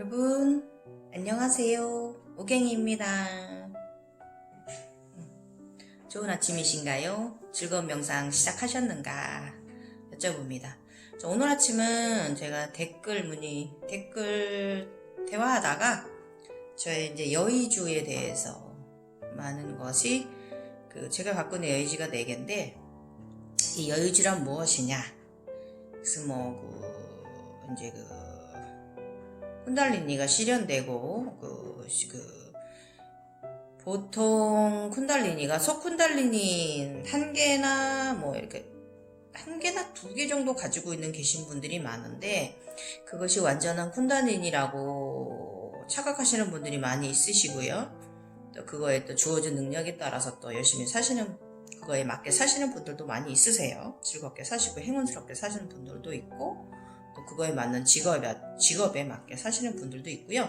여러분, 안녕하세요. 오갱이입니다. 좋은 아침이신가요? 즐거운 명상 시작하셨는가? 여쭤봅니다. 저 오늘 아침은 제가 댓글 문의, 댓글 대화하다가 저의 이제 여의주에 대해서 많은 것이 그 제가 갖고 있는 여의주가 4개인데 이 여의주란 무엇이냐? 그래서 뭐, 그, 이제 그, 쿤달리니가 실현되고, 그, 시- 그, 보통 쿤달리니가 속쿤달리니 한 개나 뭐 이렇게 한 개나 두 개 정도 가지고 있는 계신 분들이 많은데 그것이 완전한 쿤달리니라고 착각하시는 분들이 많이 있으시고요. 또 그거에 또 주어진 능력에 따라서 또 열심히 사시는 그거에 맞게 사시는 분들도 많이 있으세요. 즐겁게 사시고 행운스럽게 사시는 분들도 있고 또 그거에 맞는 직업에, 직업에 맞게 사시는 분들도 있고요.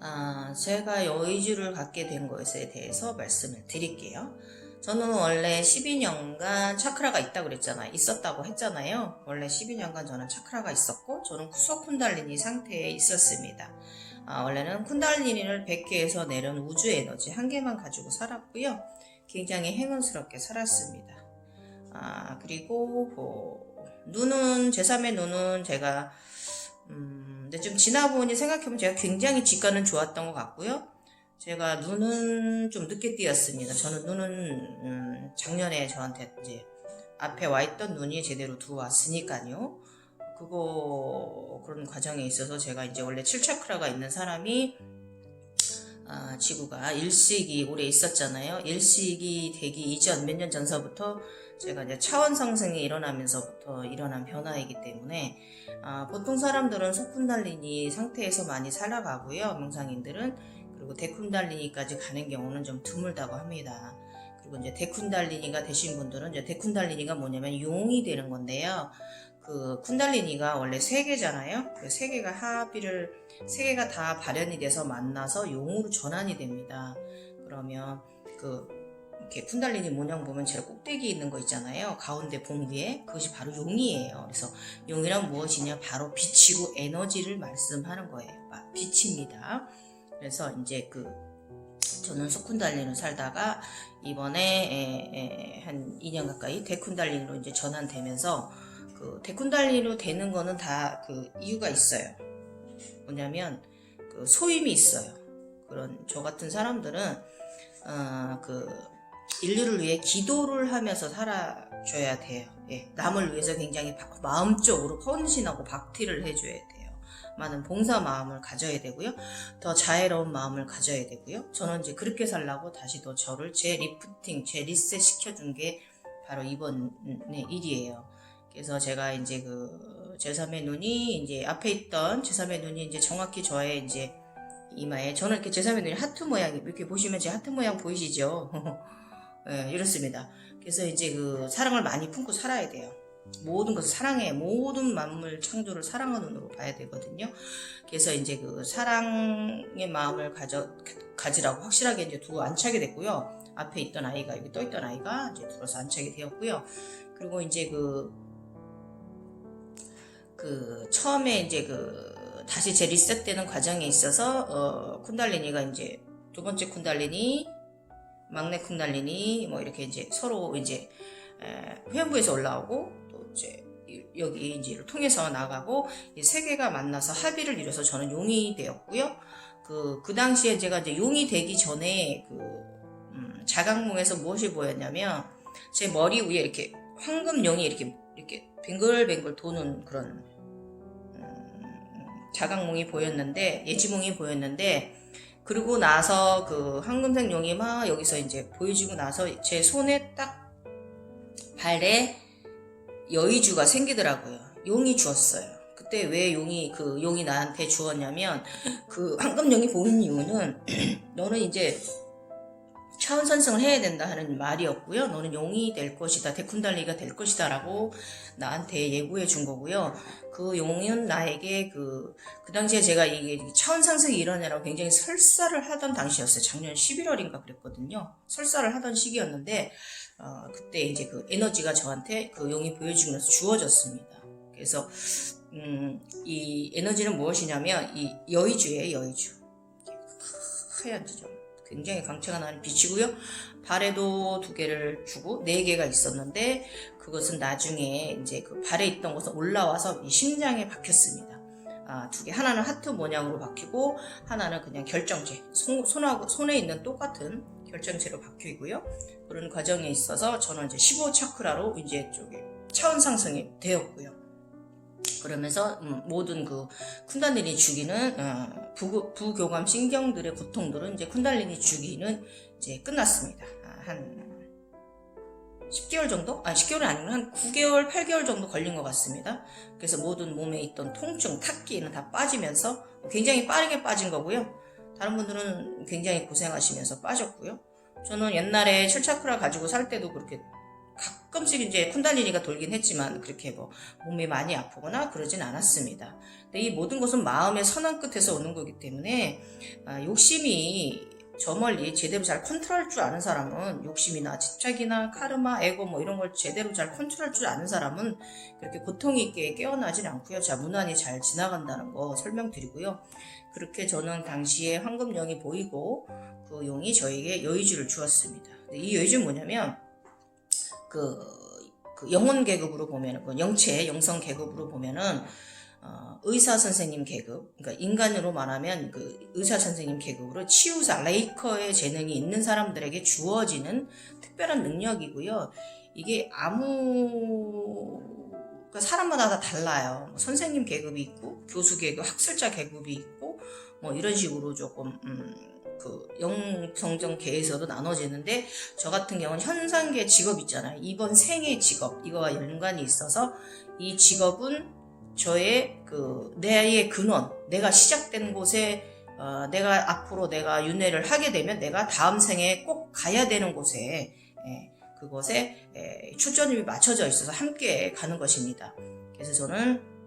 아, 제가 여의주를 갖게 된 것에 대해서 말씀을 드릴게요. 저는 원래 12년간 차크라가 있다고 그랬잖아요. 있었다고 했잖아요. 원래 12년간 저는 차크라가 있었고, 저는 쿠소 쿤달리니 상태에 있었습니다. 아, 원래는 쿤달리니를 100개에서 내려온 우주 에너지 한 개만 가지고 살았고요. 굉장히 행운스럽게 살았습니다. 아, 그리고, 뭐, 눈은, 제3의 눈은 제가, 음, 근데 좀 지나보니 생각해보면 제가 굉장히 직관은 좋았던 것 같고요. 제가 눈은 좀 늦게 띄었습니다. 저는 눈은, 음, 작년에 저한테 이제 앞에 와 있던 눈이 제대로 들어왔으니까요. 그거, 그런 과정에 있어서 제가 이제 원래 7차크라가 있는 사람이 아, 지구가 일식이 오래 있었잖아요. 일식이 되기 이전 몇 년 전서부터 제가 이제 차원 상승이 일어나면서부터 일어난 변화이기 때문에 아, 보통 사람들은 소쿤달리니 상태에서 많이 살아가고요. 명상인들은 그리고 데쿤달리니까지 가는 경우는 좀 드물다고 합니다. 그리고 이제 데쿤달리니가 되신 분들은 이제 데쿤달리니가 뭐냐면 용이 되는 건데요. 그 쿤달리니가 원래 세 개잖아요. 그 세 개가 합의를 세 개가 다 발현이 돼서 만나서 용으로 전환이 됩니다. 그러면 그 이렇게 쿤달리니 모양 보면 제일 꼭대기 있는 거 있잖아요. 가운데 봉 위에 그것이 바로 용이에요. 그래서 용이란 무엇이냐? 바로 빛이고 에너지를 말씀하는 거예요. 아, 빛입니다. 그래서 이제 그 저는 소쿤달리로 살다가 이번에 에, 에, 한 2년 가까이 데쿤달리로 이제 전환되면서 그 데쿤달리로 되는 거는 다 그 이유가 있어요. 뭐냐면 그 소임이 있어요. 그런 저 같은 사람들은 어, 그 인류를 위해 기도를 하면서 살아줘야 돼요. 예, 남을 위해서 굉장히 바- 마음적으로 헌신하고 박티를 해줘야 돼요. 많은 봉사 마음을 가져야 되고요. 더 자애로운 마음을 가져야 되고요. 저는 이제 그렇게 살라고 다시 더 저를 재리프팅, 재리셋 시켜준 게 바로 이번의 일이에요. 그래서 제가 이제 그 제3의 눈이 이제 앞에 있던 제3의 눈이 이제 정확히 저의 이제 이마에 저는 이렇게 제3의 눈이 하트 모양이 이렇게 보시면 제 하트 모양 보이시죠? 예, 이렇습니다. 그래서 이제 그 사랑을 많이 품고 살아야 돼요. 모든 것을 사랑해 모든 만물 창조를 사랑하는 눈으로 봐야 되거든요. 그래서 이제 그 사랑의 마음을 가져 가지라고 확실하게 이제 두고 안착이 됐고요. 앞에 있던 아이가 여기 떠 있던 아이가 이제 들어서 안착이 되었고요. 그리고 이제 그, 그, 처음에 이제 그, 다시 재리셋되는 과정에 있어서, 어, 쿤달리니가 이제 두 번째 쿤달리니, 막내 쿤달리니, 뭐 이렇게 이제 서로 이제, 에, 회원부에서 올라오고, 또 이제, 이- 여기 이제를 통해서 나가고, 이세 개가 만나서 합의를 이뤄서 저는 용이 되었고요. 그, 그 당시에 제가 이제 용이 되기 전에 그, 음, 자각몽에서 무엇이 보였냐면, 제 머리 위에 이렇게 황금용이 이렇게 이렇게 뱅글뱅글 도는 그런 음, 자각몽이 보였는데 예지몽이 보였는데 그리고 나서 그 황금색 용이 막 여기서 이제 보여지고 나서 제 손에 딱 발에 여의주가 생기더라고요. 용이 주었어요. 그때 왜 용이 그 용이 나한테 주었냐면 그 황금용이 보인 이유는 너는 이제 차원 선승을 해야 된다 하는 말이었고요. 너는 용이 될 것이다. 데쿤달리가 될 것이다라고 나한테 예고해 준 거고요. 그 용은 나에게 그, 그 당시에 제가 이게 차원 상승이 일어나라고 굉장히 설사를 하던 당시였어요. 작년 11월인가 그랬거든요. 설사를 하던 시기였는데, 어, 그때 이제 그 에너지가 저한테 그 용이 보여주면서 주어졌습니다. 그래서 음, 이 에너지는 무엇이냐면 이 여의주예요, 여의주. 하얀 점. 굉장히 강체가 나는 빛이고요. 발에도 두 개를 주고 네 개가 있었는데 그것은 나중에 이제 그 발에 있던 것은 올라와서 이 심장에 박혔습니다. 아, 두 개. 하나는 하트 모양으로 박히고 하나는 그냥 결정체. 손, 손하고 손에 있는 똑같은 결정체로 있고요. 그런 과정에 있어서 저는 이제 15 차크라로 이제 쪽에 차원 상승이 되었고요. 그러면서 음, 모든 그 쿤달리니 주기는 어, 부, 부교감 신경들의 고통들은 이제 쿤달리니 주기는 이제 끝났습니다. 아, 한 10개월 정도? 아 10개월은 아니고 한 9개월, 8개월 정도 걸린 것 같습니다. 그래서 모든 몸에 있던 통증, 탁기는 다 빠지면서 굉장히 빠르게 빠진 거고요. 다른 분들은 굉장히 고생하시면서 빠졌고요. 저는 옛날에 7차크라 가지고 살 때도 그렇게 가끔씩 이제 쿤달리니가 돌긴 했지만 그렇게 뭐 몸이 많이 아프거나 그러진 않았습니다. 근데 이 모든 것은 마음의 선한 끝에서 오는 거기 때문에 아, 욕심이 저 멀리 제대로 잘 컨트롤할 줄 아는 사람은 욕심이나 집착이나 카르마, 에고 뭐 이런 걸 제대로 잘 컨트롤할 줄 아는 사람은 그렇게 고통 있게 깨어나진 않고요. 자 무난히 잘 지나간다는 거 설명드리고요. 그렇게 저는 당시에 황금령이 보이고 그 용이 저에게 여의주를 주었습니다. 이 여의주는 뭐냐면 그, 그 영혼 계급으로 보면은 그 영체 영성 계급으로 보면은 어, 의사 선생님 계급 그러니까 인간으로 말하면 그 의사 선생님 계급으로 치유사 레이커의 재능이 있는 사람들에게 주어지는 특별한 능력이고요. 이게 아무 그러니까 사람마다 다 달라요. 뭐 선생님 계급이 있고 교수 계급, 학술자 계급이 있고 뭐 이런 식으로 조금 음, 그 영성정계에서도 나눠지는데 저 같은 경우는 현상계 직업 있잖아요. 이번 생의 직업 이거와 연관이 있어서 이 직업은 저의 그 내의 근원, 내가 시작된 곳에 어, 내가 앞으로 내가 윤회를 하게 되면 내가 다음 생에 꼭 가야 되는 곳에 예, 그곳에 예, 초점이 맞춰져 있어서 함께 가는 것입니다. 그래서 저는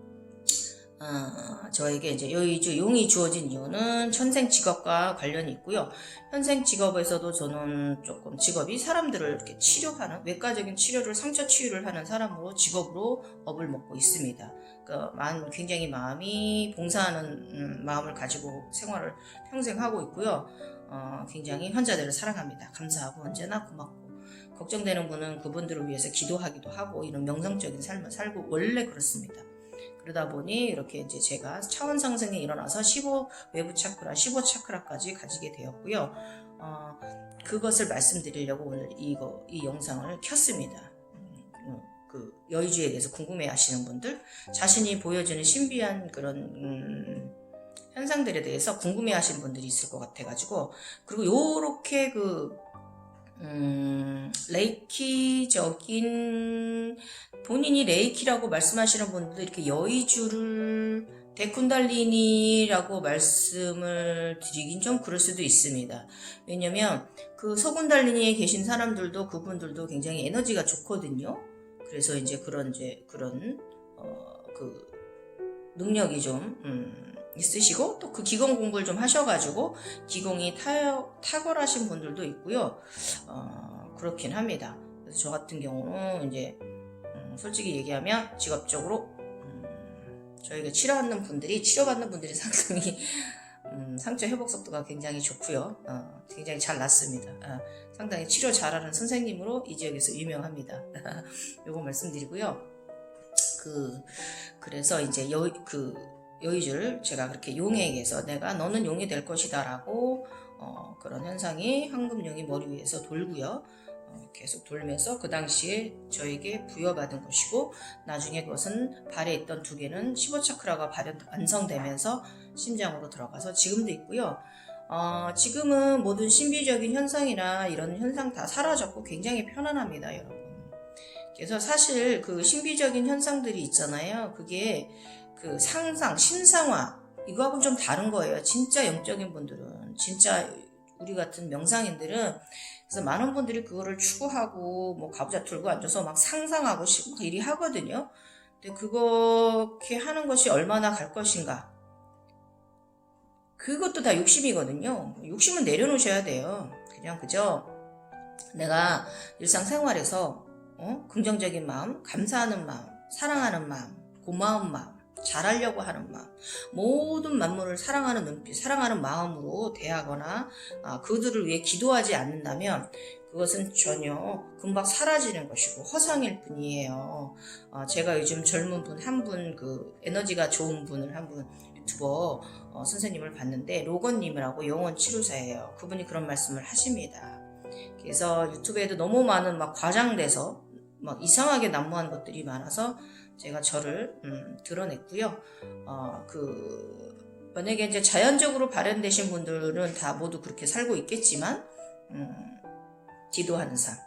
어, 저에게 이제 여의주 용이 주어진 이유는 현생 직업과 관련이 있고요. 현생 직업에서도 저는 조금 직업이 사람들을 이렇게 치료하는 외과적인 치료를 상처 치유를 하는 사람으로 직업으로 업을 먹고 있습니다. 그러니까 만 굉장히 마음이 봉사하는 음, 마음을 가지고 생활을 평생 하고 있고요. 어, 굉장히 환자들을 사랑합니다. 감사하고 언제나 고맙고 걱정되는 분은 그분들을 위해서 기도하기도 하고 이런 명성적인 삶을 살고 원래 그렇습니다. 그러다 보니 이렇게 이제 제가 차원 상승이 일어나서 15 외부 차크라, 15 차크라까지 가지게 되었고요. 어, 그것을 말씀드리려고 오늘 이거 이 영상을 켰습니다. 음, 그 여의주에 대해서 궁금해하시는 분들, 자신이 보여주는 신비한 그런 음, 현상들에 대해서 궁금해하시는 분들이 있을 것 같아가지고 그리고 요렇게 그 음, 레이키적인 본인이 레이키라고 말씀하시는 분들도 이렇게 여의주를 데쿤달리니라고 말씀을 드리긴 좀 그럴 수도 있습니다. 왜냐면 그 서군달리니에 계신 사람들도 그분들도 굉장히 에너지가 좋거든요. 그래서 이제 그런 이제 그런 어 그 능력이 좀 음, 있으시고 또 그 기공 공부를 좀 하셔가지고 기공이 타, 탁월하신 분들도 있고요. 어, 그렇긴 합니다. 그래서 저 같은 경우는 이제 음, 솔직히 얘기하면 직업적으로 음, 저희가 치료받는 분들이 치료받는 분들이 상당히 음, 상처 회복 속도가 굉장히 좋고요. 어, 굉장히 잘 낫습니다. 어, 상당히 치료 잘하는 선생님으로 이 지역에서 유명합니다. 요거 말씀드리고요. 그 그래서 이제 여 그 여의주를 제가 그렇게 용에게서 내가 너는 용이 될 것이다 라고 어, 그런 현상이 황금용이 머리 위에서 돌고요. 어, 계속 돌면서 그 당시에 저에게 부여받은 것이고 나중에 그것은 발에 있던 두 개는 15차크라가 발현, 완성되면서 심장으로 들어가서 지금도 있고요. 어, 지금은 모든 신비적인 현상이나 이런 현상 다 사라졌고 굉장히 편안합니다, 여러분. 그래서 사실 그 신비적인 현상들이 있잖아요. 그게 그 상상, 심상화 이거하고는 좀 다른 거예요. 진짜 영적인 분들은 진짜 우리 같은 명상인들은 그래서 많은 분들이 그거를 추구하고 뭐 가부좌 들고 앉아서 막 상상하고 싶고 일이 하거든요. 근데 그렇게 하는 것이 얼마나 갈 것인가? 그것도 다 욕심이거든요. 욕심은 내려놓으셔야 돼요. 그냥 그저 내가 일상생활에서 어? 긍정적인 마음, 감사하는 마음, 사랑하는 마음, 고마운 마음, 잘하려고 하는 마음, 모든 만물을 사랑하는 눈빛, 사랑하는 마음으로 대하거나 아, 그들을 위해 기도하지 않는다면 그것은 전혀 금방 사라지는 것이고 허상일 뿐이에요. 어, 제가 요즘 젊은 분 한 분 그 에너지가 좋은 분을 한 분 유튜버 어, 선생님을 봤는데 로건님이라고 영원 치료사예요. 그분이 그런 말씀을 하십니다. 그래서 유튜브에도 너무 많은 막 과장돼서 막 이상하게 난무한 것들이 많아서 제가 저를 음, 드러냈고요. 어, 그 만약에 이제 자연적으로 발현되신 분들은 다 모두 그렇게 살고 있겠지만 음, 기도하는 삶,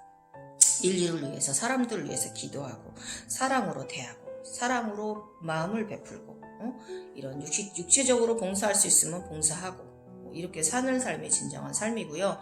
인류를 위해서 사람들을 위해서 기도하고 사랑으로 대하고 사랑으로 마음을 베풀고 어? 이런 육식, 육체적으로 봉사할 수 있으면 봉사하고 뭐 이렇게 사는 삶이 진정한 삶이고요.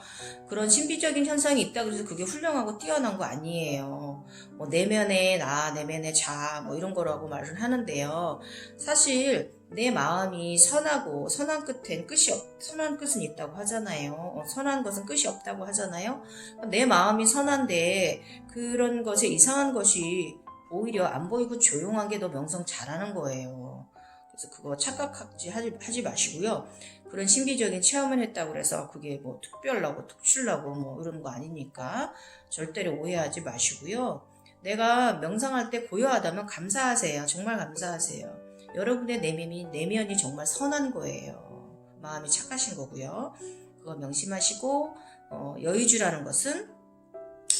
그런 신비적인 현상이 있다 그래서 그게 훌륭하고 뛰어난 거 아니에요. 뭐 내면의 나, 내면의 자, 뭐 이런 거라고 말을 하는데요. 사실 내 마음이 선하고 선한 끝엔 끝이 없, 선한 끝은 있다고 하잖아요. 어, 선한 것은 끝이 없다고 하잖아요. 내 마음이 선한데 그런 것에 이상한 것이 오히려 안 보이고 조용한 게 더 명성 잘하는 거예요. 그래서 그거 착각하지 하지, 하지 마시고요. 그런 신비적인 체험을 했다고 해서 그게 뭐 특별하고 특출나고 뭐 이런 거 아니니까 절대로 오해하지 마시고요. 내가 명상할 때 고요하다면 감사하세요. 정말 감사하세요. 여러분의 내면이, 내면이 정말 선한 거예요. 마음이 착하신 거고요. 그거 명심하시고, 어, 여의주라는 것은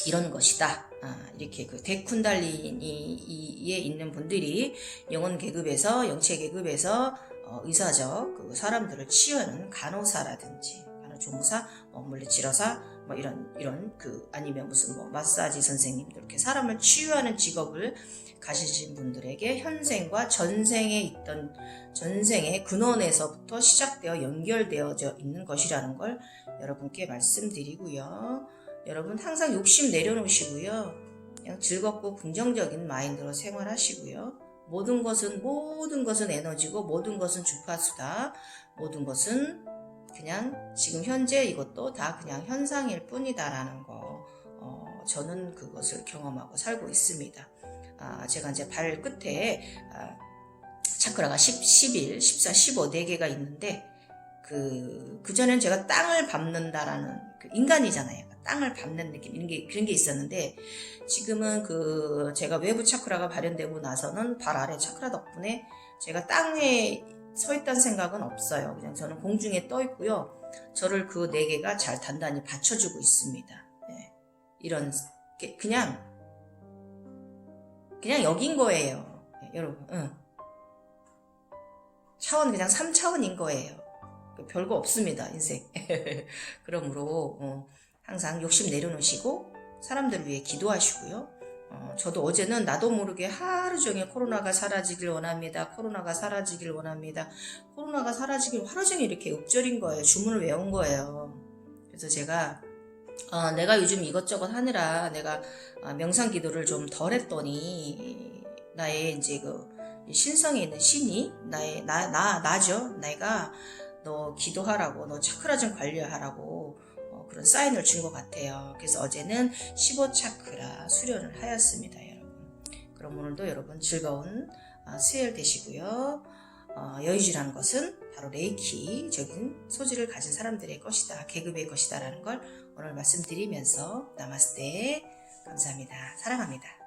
이런 것이다. 아, 이렇게 그 데쿤달리니에 있는 분들이 영혼 계급에서, 영체 계급에서 어, 의사적 그 사람들을 치유하는 간호사라든지, 간호조무사, 뭐 물리치료사, 뭐 이런, 이런 그, 아니면 무슨 뭐 마사지 선생님들, 이렇게 사람을 치유하는 직업을 가지신 분들에게 현생과 전생에 있던 전생의 근원에서부터 시작되어 연결되어져 있는 것이라는 걸 여러분께 말씀드리고요. 여러분 항상 욕심 내려놓으시고요. 그냥 즐겁고 긍정적인 마인드로 생활하시고요. 모든 것은 모든 것은 에너지고 모든 것은 주파수다. 모든 것은 그냥 지금 현재 이것도 다 그냥 현상일 뿐이다라는 거. 어, 저는 그것을 경험하고 살고 있습니다. 아, 제가 이제 발 끝에 아, 차크라가 10, 11, 14, 15, 4개가 있는데 그, 그전엔 제가 땅을 밟는다라는 그 인간이잖아요. 땅을 밟는 느낌, 이런 게, 그런 게 있었는데 지금은 그 제가 외부 차크라가 발현되고 나서는 발 아래 차크라 덕분에 제가 땅에 서 있다는 생각은 없어요. 그냥 저는 공중에 떠 있고요. 저를 그 네 개가 잘 단단히 받쳐주고 있습니다. 네. 이런, 게 그냥 그냥 여긴 거예요. 네, 여러분, 응. 차원 그냥 3차원인 거예요. 그 별거 없습니다, 인생. 그러므로, 어, 항상 욕심 내려놓으시고, 사람들을 위해 기도하시고요. 어, 저도 어제는 나도 모르게 하루 종일 코로나가 사라지길 원합니다. 코로나가 사라지길 원합니다. 코로나가 사라지길 하루 종일 이렇게 읊조린 거예요. 주문을 외운 거예요. 그래서 제가 어, 내가 요즘 이것저것 하느라 내가 아, 명상 기도를 좀 덜 했더니 나의 이제 그 신성에 있는 신이 나의 나, 나 나죠. 내가 너 기도하라고 너 차크라 좀 관리하라고 어, 그런 사인을 준 것 같아요. 그래서 어제는 15차크라 수련을 하였습니다, 여러분. 그럼 오늘도 여러분 즐거운 아, 수요일 되시고요. 어, 여의주라는 것은 바로 레이키적인 소질을 가진 사람들의 것이다, 계급의 것이다라는 걸 오늘 말씀드리면서 나마스테 감사합니다. 사랑합니다.